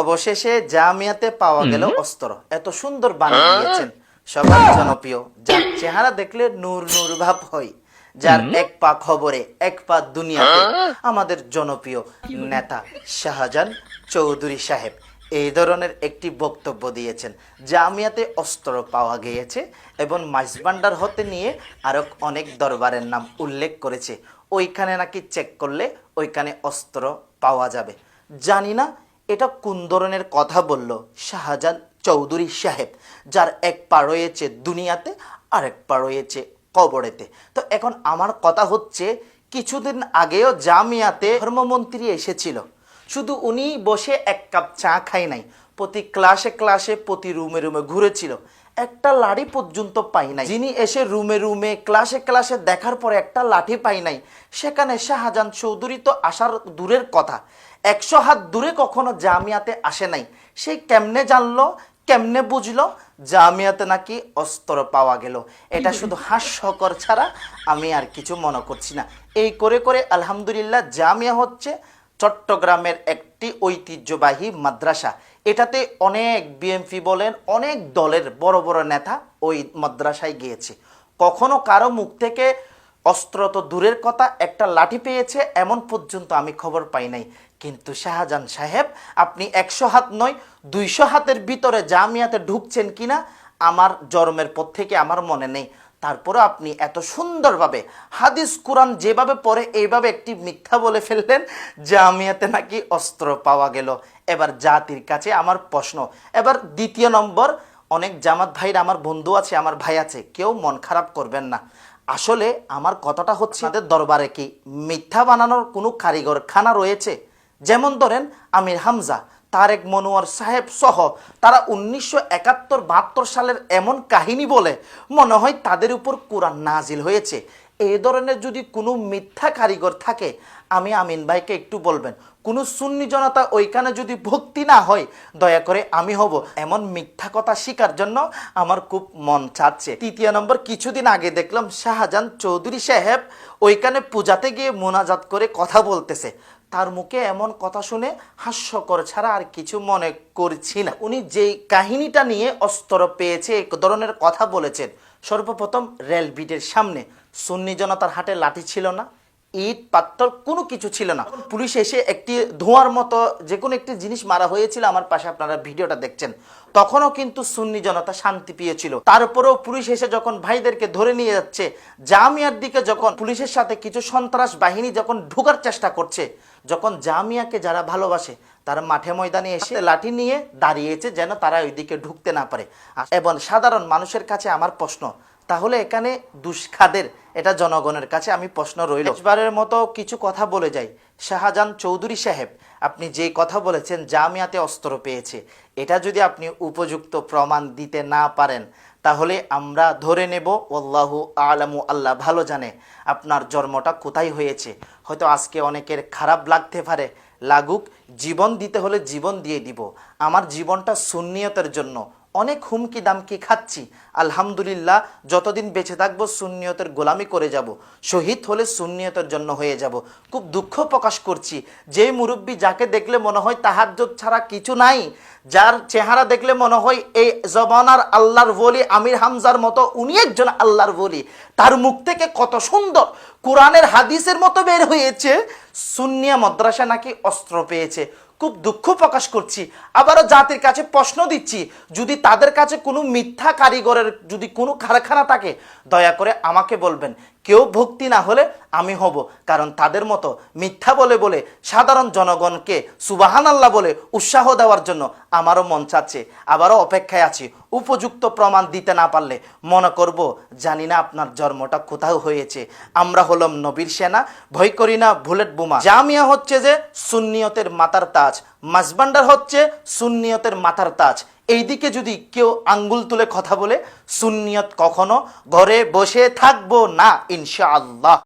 অবশেষে জামিয়াতে পাওয়া গেল অস্ত্র। এত সুন্দর বানিয়ে দিয়েছেন। সবার জনপ্রিয়। যার চেহারা দেখলে নূর নূর ভাব হয়। যার এক পা খবরে এক পা দুনিয়াতে। আমাদের জনপ্রিয় নেতা শাহজাহান চৌধুরী সাহেব এই ধরনের একটি বক্তব্য দিয়েছেন। জামিয়াতে অস্ত্র পাওয়া গিয়েছে এবং মাইজবান্ডার হতে নিয়ে আরও অনেক দরবারের নাম উল্লেখ করেছে। ওইখানে নাকি চেক করলে ওইখানে অস্ত্র পাওয়া যাবে। জানি না এটা কোন ধরনের কথা বলল? শাহজাহান চৌধুরী সাহেব, যার এক পা রয়েছে দুনিয়াতে আর এক পা রয়েছে কবরেতে। তো এখন আমার কথা হচ্ছে, কিছুদিন আগেও জামিয়াতে ধর্মমন্ত্রী এসেছিল। শুধু উনি বসে এক কাপ চা খাই নাই, প্রতি ক্লাসে ক্লাসে প্রতি রুমে রুমে ঘুরেছিল। একটা লাঠি পর্যন্ত পাই নাই। যিনি এসে রুমে রুমে, ক্লাসে ক্লাসে দেখার পরে একটা লাঠি পাই নাই। সেখানে শাহজাহান চৌধুরী তো আসার দূরের কথা। একশো হাত দূরে কখনো জামিয়াতে আসে নাই। সেই কেমনে জানলো কেমনে বুঝলো জামিয়াতে নাকি অস্ত্র পাওয়া গেল। এটা শুধু হাস্যকর ছাড়া আমি আর কিছু মনে করছি না। এই করে করে আলহামদুলিল্লাহ জামিয়া হচ্ছে চট্টগ্রামের একটি ঐতিহ্যবাহী মাদ্রাসা। এটাতে অনেক বিএমপি বলেন অনেক দলের বড় বড় নেতা ওই মাদ্রাসায় গিয়েছে। কখনো কারও মুখ থেকে অস্ত্র তো দূরের কথা, একটা লাঠি পেয়েছে, এমন পর্যন্ত আমি খবর পাই নাই। কিন্তু শাহজাহান সাহেব, আপনি একশো হাত নয়, দুইশো হাতের ভিতরে জামিয়াতে ঢুকছেন কিনা, আমার জন্মের পর থেকে আমার মনে নেই। তারপরে আপনি এত সুন্দরভাবে হাদিস কোরআন যেভাবে পড়ে, এইভাবে একটি মিথ্যা বলে ফেললেন, জামিয়াতে নাকি অস্ত্র পাওয়া গেল। এবার জাতির কাছে আমার প্রশ্ন, এবার দ্বিতীয় নম্বর, অনেক জামাত ভাইরা, আমার বন্ধু আছে, আমার ভাই আছে, কেউ মন খারাপ করবেন না। আসলে আমার কথাটা হচ্ছে আমাদের দরবারে কি মিথ্যা বানানোর কোনো কারিগর খানা রয়েছে? যেমন ধরেন আমির হামজা, তারেক মনোয়ার সাহেব সহ তারা উনিশশো একাত্তর বাহাত্তর সালের এমন কাহিনী বলে মনে হয় তাদের উপর কোরআন নাজিল হয়েছে। এই ধরনের যদি কোনো মিথ্যা কারিগর থাকে, আমি আমিন ভাইকে একটু বলবেন, কোনো সুন্নি জনতা ওইখানে যদি ভক্তি না হয়, দয়া করে আমি হব এমন মিথ্যা কথা শিকার জন্য আমার খুব মন চাচ্ছে। তৃতীয় নম্বর, কিছুদিন আগে দেখলাম শাহজাহান চৌধুরী সাহেব ওইখানে পূজাতে গিয়ে মোনাজাত করে কথা বলতেছে। তার মুখে এমন কথা শুনে হাস্যকর ছাড়া আর কিছু মনে করছি না। উনি যেই কাহিনীটা নিয়ে অস্ত্র পেয়েছে, এক ধরনের কথা বলেছেন সর্বপ্রথম রেল বিটের সামনে সুন্নি জনতার হাটে লাঠি ছিল না। ইট পাত্তর কোনো কিছু ছিল না। পুলিশ এসে একটি ধোঁয়ার মতো যে কোনো একটি জিনিস মারা হয়েছিল, আমার পাশে আপনারা ভিডিওটা দেখছেন। তখনও কিন্তু সুন্নি জনতা শান্তি পেয়েছিল। তারপরেও পুলিশ এসে যখন ভাইদেরকে ধরে নিয়ে যাচ্ছে, জামিয়ার দিকে যখন পুলিশের সাথে কিছু সন্ত্রাস বাহিনী যখন ঢোকার চেষ্টা করছে, যখন জামিয়াকে যারা ভালোবাসে, তারা মাঠে ময়দানে এসে লাঠি নিয়ে দাঁড়িয়েছে যেন তারা ওইদিকে ঢুকতে না পারে। এবং সাধারণ মানুষের কাছে আমার প্রশ্ন তাহলে এখানে দুষ্খাদের এটা জনগণের কাছে আমি প্রশ্ন রইল। এবারের মতো কিছু কথা বলে যাই। শাহজাহান চৌধুরী সাহেব, আপনি যে কথা বলেছেন জামিয়াতে অস্ত্র পেয়েছে, এটা যদি আপনি উপযুক্ত প্রমাণ দিতে না পারেন, তাহলে আমরা ধরে নেব আল্লাহু আলামু, আল্লাহ ভালো জানে আপনার জন্মটা কোথায় হয়েছে। হয়তো আজকে অনেকের খারাপ লাগতে পারে, লাগুক, জীবন দিতে হলে জীবন দিয়ে দিব। আমার জীবনটা সুন্নিয়তের জন্য অনেক হুমকি দামকি খাচ্ছি। আলহামদুলিল্লাহ, যতদিন বেঁচে থাকব, সুন্নিয়তের গোলামি করে যাব। শহীদ হলে সুন্নিয়তের জন্য হয়ে যাব। খুব দুঃখ প্রকাশ করছি। যে মুরব্বী যাকে দেখলে মনে হয় তাহাজ্জুদ ছাড়া কিছু নাই, যার চেহারা দেখলে মনে হয় এই জবানার আল্লাহর বলি আমির হামজার মতো, উনি একজন আল্লাহর বলি তার মুখ থেকে কত সুন্দর কোরআনের হাদিসের মতো বের হয়েছে। সুন্নিয়া মাদ্রাসা নাকি অস্ত্র পেয়েছে। খুব দুঃখ প্রকাশ করছি। আবারও জাতির কাছে প্রশ্ন দিচ্ছি, যদি তাদের কাছে কোনো মিথ্যা কারিগরের যদি কোনো কারখানা থাকে, দয়া করে আমাকে বলবেন। কেউ ভক্তি না হলে আমি হব, কারণ তাদের মতো মিথ্যা বলে বলে সাধারণ জনগণকে সুবাহান আল্লাহ বলে উৎসাহ দেওয়ার জন্য আমারও মন চাচ্ছে। আবারও অপেক্ষায় আছি, উপযুক্ত প্রমাণ দিতে না পারলে। মনে করব, জানি না আপনার জন্মটা কোথাও হয়েছে। আমরা হলাম নবীর সেনা, ভয় করি না বুলেট বোমা। জামিয়া হচ্ছে যে সুন্নিয়তের মাতার তাজ। মাসবান্ডার হচ্ছে সুন্নিয়তের মাথার তাজ। এইদিকে যদি কেউ আঙ্গুল তুলে কথা বলে, সুন্নিয়ত কখনো ঘরে বসে থাকব না, ইনশাআল্লাহ।